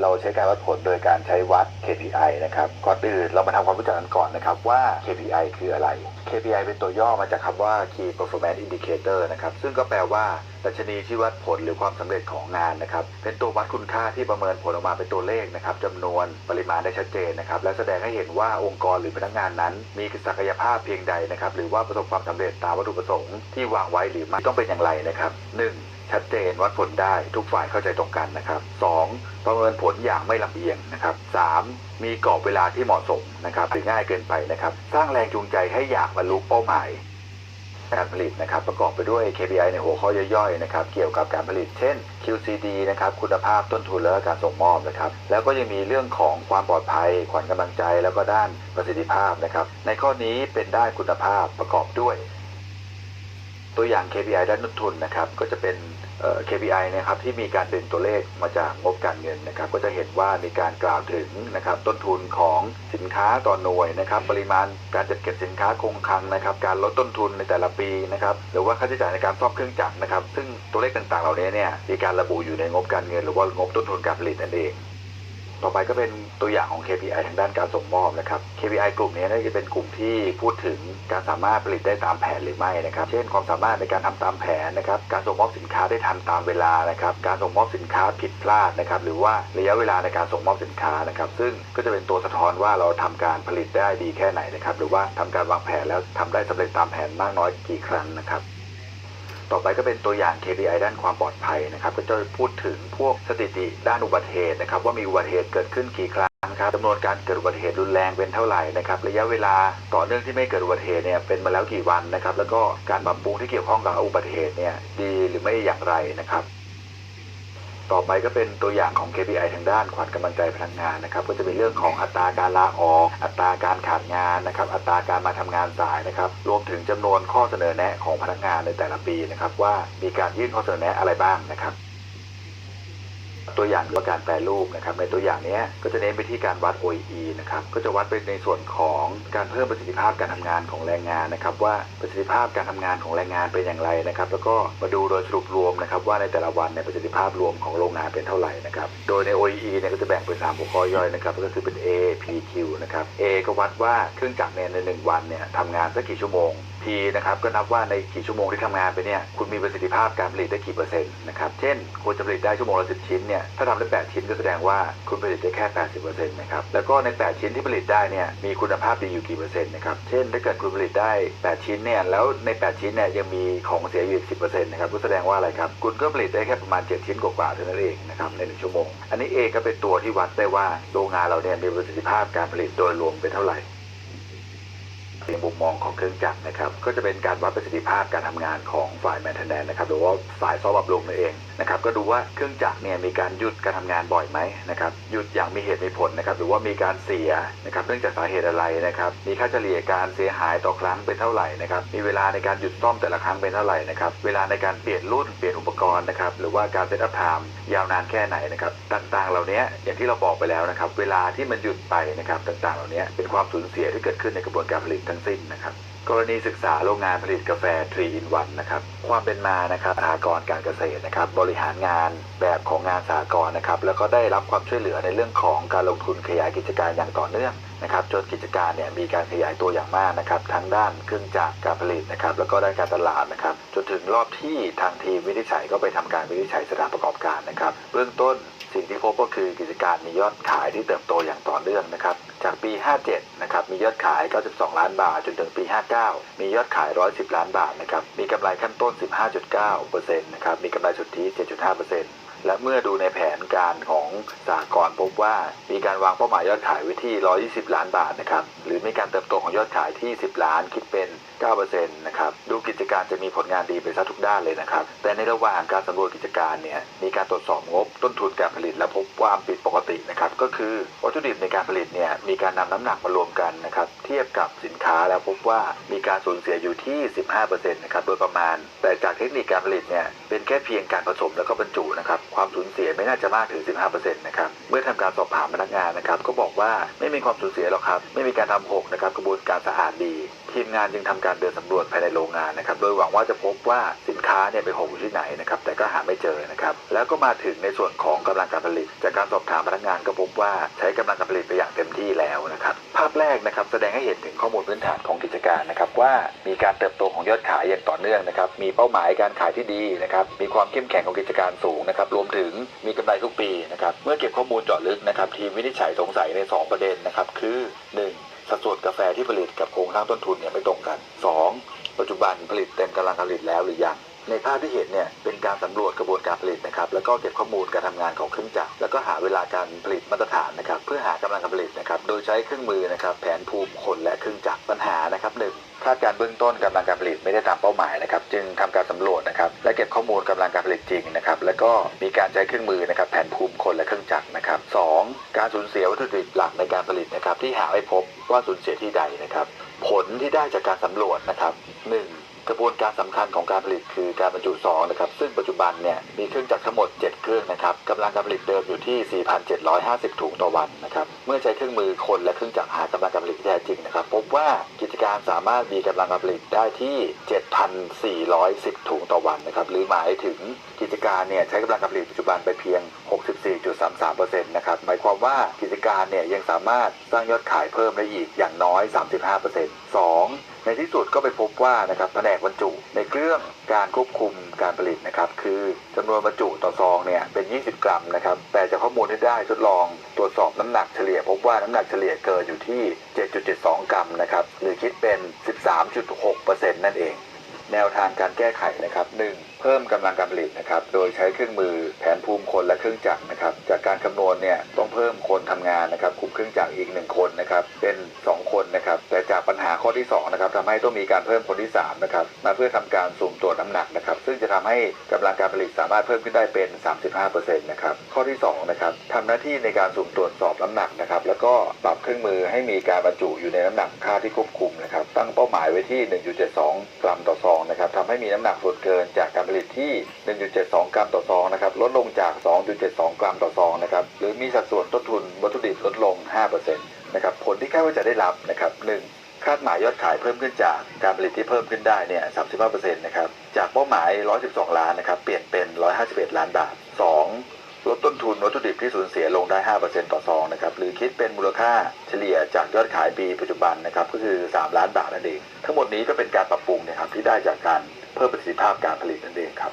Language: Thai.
เราใช้การวัดผลโดยการใช้วัด KPI นะครับก่อนอื่นเรามาทำความรู้จักกันก่อนนะครับว่า KPI คืออะไร KPI เป็นตัวย่อมาจากคำว่า Key Performance Indicator นะครับซึ่งก็แปลว่าดัชนีที่วัดผลหรือความสำเร็จของงานนะครับเป็นตัววัดคุณค่าที่ประเมินผลออกมาเป็นตัวเลขนะครับจำนวนปริมาณได้ชัดเจนนะครับและแสดงให้เห็นว่าองค์กรหรือพนักงานนั้น มีศักยภาพเพียงใดนะครับหรือว่าประสบความสำเร็จตามวัตถุประสงค์ที่วางไว้หรือไม่ต้องเป็นอย่างไรนะครับหนึ่ง ชัดเจนวัดผลได้ทุกฝ่ายเข้าใจตรงกันนะครับ 2. ประเมินผลอย่างไม่ลำเอียงนะครับ 3. มีกรอบเวลาที่เหมาะสมนะครับหรือง่ายเกินไปนะครับ สร้างแรงจูงใจให้อยากบรรลุเป้าหมายการผลิตนะครับประกอบไปด้วย KPI ในหัวข้อย่อยๆนะครับเกี่ยวกับการผลิตเช่น QCD นะครับคุณภาพต้นทุนและการส่งมอบนะครับแล้วก็ยังมีเรื่องของความปลอดภัยขวัญกำลังใจ แล้วก็ด้านประสิทธิภาพนะครับในข้อนี้เป็นด้านคุณภาพประกอบด้วย ตัวอย่าง KPI ด้านต้นทุนนะครับก็จะเป็น KPI นะครับที่มีการดึงตัวเลขมาจากงบการเงินนะครับก็จะเห็นว่ามีการกล่าวถึงนะครับต้นทุนของสินค้าต่อหน่วยนะครับปริมาณการจัดเก็บสินค้าคงคลังนะครับการลดต้นทุนในแต่ละปีนะครับหรือว่าค่าใช้จ่ายในการซ่อมเครื่องจักรนะครับซึ่งตัวเลขต่างๆ เหล่านี้เนี่ยมีการระบุอยู่ในงบการเงิน หรือว่างบต้นทุนการผลิตนั่นเอง ต่อไปก็เป็นตัวอย่างของ KPI ทางด้านการส่งมอบนะครับ KPI กลุ่มนี้น่าจะเป็นกลุ่มที่พูดถึงการสามารถผลิตได้ตามแผนหรือไม่นะครับ เช่นความสามารถในการทำตามแผนนะครับ การส่งมอบสินค้าได้ทันตามเวลานะครับ การส่งมอบสินค้าผิดพลาดนะครับ หรือว่าระยะเวลาในการส่งมอบสินค้านะครับ ซึ่งก็จะเป็นตัวสะท้อนว่าเราทำการผลิตได้ดีแค่ไหนนะครับ หรือว่าทำการวางแผนแล้วทำได้สำเร็จตามแผนมากน้อยกี่ครั้งนะครับ ต่อไปก็เป็นตัวอย่าง KPI ด้านความปลอดภัยนะครับ ก็จะพูดถึงพวกสถิติด้านอุบัติเหตุนะครับ ว่ามีอุบัติเหตุเกิดขึ้นกี่ครั้งครับจำนวนการเกิดอุบัติเหตุรุนแรงเป็นเท่าไหร่นะครับระยะเวลาต่อเนื่องที่ไม่เกิดอุบัติเหตุเนี่ยเป็นมาแล้วกี่วันนะครับ แล้วก็การปรับปรุงที่เกี่ยวข้องกับอุบัติเหตุเนี่ยดีหรือไม่อย่างไรนะครับ ต่อไปก็เป็นตัวอย่างของ KPI ทางด้านขวัญกำลังใจพนักงานนะครับ ก็จะเป็นเรื่องของอัตราการลาออก อัตราการขาดงานนะครับ อัตราการมาทำงานสายนะครับ รวมถึงจำนวนข้อเสนอแนะของพนักงานในแต่ละปีนะครับว่ามีการยื่นข้อเสนอแนะอะไรบ้างนะครับ ตัวอย่างหรือว่าการแปรรูปนะครับในตัวอย่างนี้ก็จะเน้นไปที่การวัด OEE นะครับก็จะวัดไปในส่วนของการเพิ่มประสิทธิภาพการทำงานของแรงงานนะครับว่าประสิทธิภาพการทำงานของแรงงานเป็นอย่างไรนะครับแล้วก็มาดูโดยสรุปรวมนะครับว่าในแต่ละวันในประสิทธิภาพรวมของโรงงานเป็นเท่าไหร่นะครับโดยใน OEE เนี่ยก็จะแบ่งเป็น3หัวข้อย่อยนะครับก็คือเป็น A P Q นะครับ A ก็วัดว่าเครื่องจักรเนี่ยในหนึ่งวันเนี่ยทำงานสักกี่ชั่วโมง P นะครับก็นับว่าในกี่ชั่วโมงที่ทำงานไปเนี่ยคุณมีประสิทธิภาพการผลิตได้กี่เปอร์เซ็นต์นะครับเช่นควรจะผลิตได้ชั่วโมงละ10ชิ้นเนี่ยถ้าทำได้8ชิ้นก็แสดงว่าคุณผลิตได้แค่80%นต์นะครับแล้วก็ใน8ชิ้นที่ผลิตได้เนี่ยมีคุณภาพดีอยู่กี่เปอร์เซ็นต์นะครับเช่นถ้าเกิดคุณผลิตได้8ชิ้นเนี่ยแล้วใน8ชิ้นเนี่ยยังมีของเสียอยู่อีก10%นต์นะครับก็แสดงว่าอะไรครับคุณก็ผลิตได้แค่ประมาณ7ชิ้นกว่าๆเท่านั้นเองนะครับใน1ชั่วโมงอันนี้เองก็เป็นตัวที่วัดได้ว่าโรงงานเราเนี่ยมีประสิทธิภาพการผลิตโดยรวมเป็นเท่าไหร่ ในมุมมองของเครื่องจักรนะครับ ก็จะเป็นการวัดประสิทธิภาพการทำงานของฝ่ายแมนเทนแนนนะครับหรือว่าฝ่ายซ่อมบำรุงนั่นเองนะครับ ก็ดูว่าเครื่องจักรเนี่ยมีการหยุดการทำงานบ่อยไหมนะครับ หยุดอย่างมีเหตุมีผลนะครับ หรือว่ามีการเสียนะครับเนื่องจากสาเหตุอะไรนะครับ มีค่าเฉลี่ยการเสียหายต่อครั้งเป็นเท่าไหร่นะครับ มีเวลาในการหยุดซ่อมแต่ละครั้งเป็นเท่าไหร่นะครับ เวลาในการเปลี่ยนรุ่นเปลี่ยนอุปกรณ์นะครับ หรือว่าการเซตอัพไทม์ยาวนานแค่ไหนนะครับ ต่างๆ เหล่านี้อย่างที่เราบอกไปแล้วนะครับ เวลาที่มันหยุดไปนะครับ ต่างๆ เหล่านี้เป็นความสูญเสียที่เกิดขึ้นในกระบวนการผลิตทั้งสิ้นนะครับ กรณีศึกษาโรงงานผลิตกาแฟ3 in 1นะครับ ความเป็นมานะครับสหกรณ์การเกษตรนะครับ บริหารงานแบบของงานสหกรณ์นะครับ แล้วก็ได้รับความช่วยเหลือในเรื่องของการลงทุนขยายกิจการอย่างต่อเนื่องนะครับ จนกิจการเนี่ยมีการขยายตัวอย่างมากนะครับ ทั้งด้านเครื่องจักรการผลิตนะครับ แล้วก็ด้านการตลาดนะครับ จนถึงรอบที่ทางทีมวินิจฉัยก็ไปทำการวินิจฉัยสถานประกอบการนะครับ เบื้องต้น สิ่งที่พบก็คือกิจการมียอดขายที่เติบโตอย่างต่อเนื่องนะครับ จากปี 57 นะครับ มียอดขาย 92 ล้านบาท จนถึงปี 59 มียอดขาย 110 ล้านบาทนะครับ มีกำไรขั้นต้น 15.9%นะครับ มีกำไรสุทธิ 7.5% และเมื่อดูในแผนการของสหกรณ์พบว่ามีการวางเป้าหมายยอดขายไว้ที่ 120 ล้านบาทนะครับหรือมีการเติบโตของยอดขายที่ 10 ล้านคิดเป็น9%นะครับดูกิจการจะมีผลงานดีไปซะทุกด้านเลยนะครับ แต่ในระหว่างการสำรวจกิจการเนี่ยมีการตรวจสอบงบต้นทุนการผลิตและพบความผิดปกตินะครับก็คือวัตถุดิบในการผลิตเนี่ยมีการนำน้ำหนักมารวมกันนะครับเทียบกับสินค้าแล้วพบว่ามีการสูญเสียอยู่ที่ 15%นะครับโดยประมาณ แต่จากเทคนิคการผลิตเนี่ยเป็นแค่เพียงการผสมแล้วก็บรรจุนะครับความสูญเสียไม่น่าจะมากถึง 15%นะครับ เมื่อทำการสอบถามพนักงานนะครับ ก็บอกว่าไม่มีความสูญเสียหรอกครับ ไม่มีการทำหกนะครับ กระบวนการสะอาดดี ทีมงานจึงทำการเดินสำรวจภายในโรงงานนะครับ โดยหวังว่าจะพบว่าสินค้าเนี่ยไปหกอยู่ที่ไหนนะครับ แต่ก็หาไม่เจอนะครับ แล้วก็มาถึงในส่วนของกำลังการผลิต จากการสอบถามพนักงานก็พบว่าใช้กำลังการผลิตไปอย่างเต็มที่แล้วนะครับ ภาพแรกนะครับแสดงให้เห็นถึงข้อมูลพื้นฐานของกิจการนะครับว่ามีการเติบ นะครับมีเป้าหมายการขายที่ดีนะครับมีความเข้มแข็งของกิจการสูงนะครับรวมถึงมีกำไรทุกปีนะครับเมื่อเก็บข้อมูลเจาะลึกนะครับทีมวินิจฉัยสงสัยใน 2 ประเด็นนะครับคือ 1. สัดส่วนกาแฟที่ผลิตกับโครงสร้างต้นทุนเนี่ยไม่ตรงกัน 2. ปัจจุบันผลิตเต็มกำลังการผลิตแล้วหรือยังในภาพที่เห็นเนี่ยเป็นการสำรวจกระบวนการผลิตนะครับแล้วก็เก็บข้อมูลการทำงานของเครื่องจักรแล้วก็หาเวลาการผลิตมาตรฐานนะครับเพื่อหากำลังการผลิตนะครับโดยใช้เครื่องมือนะครับแผนภูมิคนและเครื่องจักรปัญหานะครับหนึ่ง คาดการเบื้องต้นกำลังการผลิตไม่ได้ตามเป้าหมายนะครับจึงทำการสำรวจนะครับและเก็บข้อมูลกำลังการผลิตจริงนะครับแล้วก็มีการใช้เครื่องมือนะครับแผนภูมิคนและเครื่องจักรนะครับสองการสูญเสียวัตถุดิบหลักในการผลิตนะครับที่หาไม่พบว่าสูญเสียที่ใดนะครับผลที่ได้จากการสำรวจนะครับหนึ่งกระบวนการสำคัญของการผลิตคือการบรรจุซองนะครับซึ่งปัจจุบันเนี่ยมีเครื่องจักรทั้งหมด 7 เครื่องนะครับกำลังการผลิตเดิมอยู่ที่ 4,750 ถุงต่อวันนะครับเมื่อใช้เครื่องมือคนและเครื่องจักรหากำลังการผลิตที่แท้จริงนะครับพบว่ากิ จการสามารถมีกำลังการผลิตได้ที่ 7,410 ถุงต่อวันนะครับ หรือหมายถึงกิจการเนี่ยใช้กำลังการผลิตปัจจุบันไปเพียง 64.33%นะครับ ความว่ากิจการเนี่ยยังสามารถสร้างยอดขายเพิ่มได้อีกอย่างน้อย 35% 2 ในที่สุดก็ไปพบว่านะครับแผนกบรรจุในเครื่องการควบคุมการผลิตนะครับคือจำนวนบรรจุต่อซองเนี่ยเป็น 20 กรัมนะครับแต่จากข้อมูลที่ได้ทดลองตรวจสอบน้ำหนักเฉลี่ย พบว่าน้ำหนักเฉลี่ยเกินอยู่ที่ 7.72 กรัมนะครับหรือคิดเป็น 13.6%นั่นเอง แนวทางการแก้ไขนะครับ 1. เพิ่มกำลังการผลิตนะครับ โดยใช้เครื่องมือแผนภูมิคนและเครื่องจักรนะครับ จากการคำนวณเนี่ยต้องเพิ่มคนทำงานนะครับ คุมเครื่องจักรอีก 1 คนนะครับ เป็น 2 คนนะครับ แต่จากปัญหาข้อที่2นะครับทำให้ต้องมีการเพิ่มคนที่3นะครับ มาเพื่อทำการสุ่มตรวจน้ำหนักนะครับ ซึ่งจะทำให้กำลังการผลิตสามารถเพิ่มขึ้นได้เป็น 35%นะครับ ข้อที่2นะครับทำหน้าที่ในการสุ่มตรวจสอบน้ำหนักนะครับ แล้วก็ปรับเครื่องมือให้มีการบรรจุอยู่ในน้ำหนักค่าที่ควบคุมนะครับ ตั้งเป้าหมายไว้ที่ 1.72 กรัมต่อซองนะครับทำให้มีน้ำหนักส่วนเกินจากการผลิตที่ 1.72 กรัมต่อซองนะครับลดลงจาก 2.72 กรัมต่อซองนะครับหรือมีสัดส่วนต้นทุนวัตถุดิบลดลง 5%นะครับผลที่คาดว่าจะได้รับนะครับ 1. คาดหมายยอดขายเพิ่มขึ้นจากการผลิตที่เพิ่มขึ้นได้เนี่ย 35%นะครับ จากเป้าหมาย 112 ล้านนะครับ เปลี่ยนเป็น 151 ล้านบาท 2. ลดต้นทุนวัตถุดิบที่สูญเสียลงได้ 5%ต่อซองนะครับ หรือคิดเป็นมูลค่าเฉลี่ยจากยอดขายปีปัจจุบันนะครับ ก็คือ 3 ล้านบาทนั่นเอง ทั้งหมดนี้ก็เป็นการปรับปรุงนะครับที่ได้จากการ เพิ่มประสิทธิภาพการผลิตนั่นเองครับ